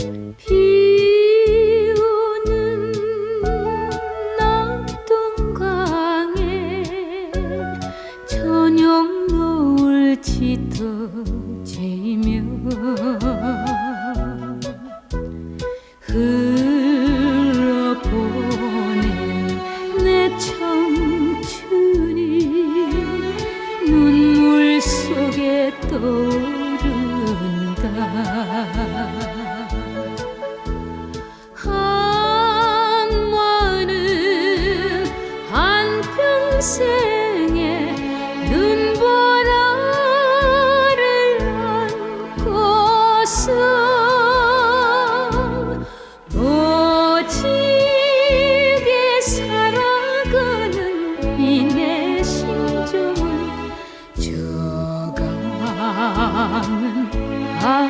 비오는 낙동강에 저녁 노을 짙어지며 흘러보낸 내 청춘이 눈물 속에 떠오른다. 평생의 눈보라를 안고서 오직의 살아가는 이내 심정을 조각. 아